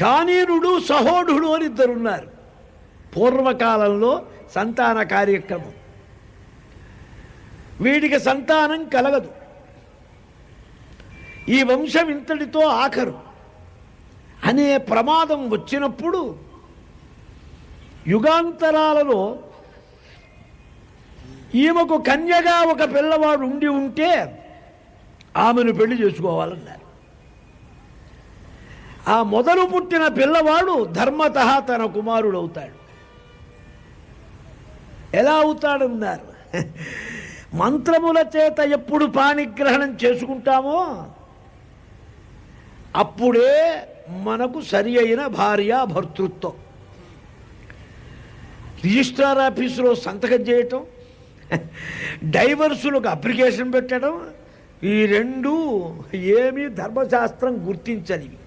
కానీరుడు సహోఢుడు అని ఇద్దరున్నారు. పూర్వకాలంలో సంతాన కార్యక్రమం. వీడికి సంతానం కలగదు. ఈ వంశం ఇంతటితో ఆఖరు. అనే ప్రమాదం వచ్చినప్పుడు యుగాంతరాలలో ఈమెకు కన్యగా ఒక పిల్లవాడు ఉండి ఉంటే ఆమెను పెళ్ళి చేసుకోవాలన్నారు. ఆ మొదలు పుట్టిన పిల్లవాడు ధర్మత తన కుమారుడు అవుతాడు ఎలా అవుతాడన్నారు? మంత్రముల చేత ఎప్పుడు పాణిగ్రహణం చేసుకుంటామో అప్పుడే మనకు సరి అయిన భార్య భర్తృత్వం. రిజిస్ట్రార్ ఆఫీసులో సంతకం చేయటం డైవర్సులకు అప్లికేషన్ పెట్టడం ఈ రెండు ఏమీ ధర్మశాస్త్రం గుర్తించనివి.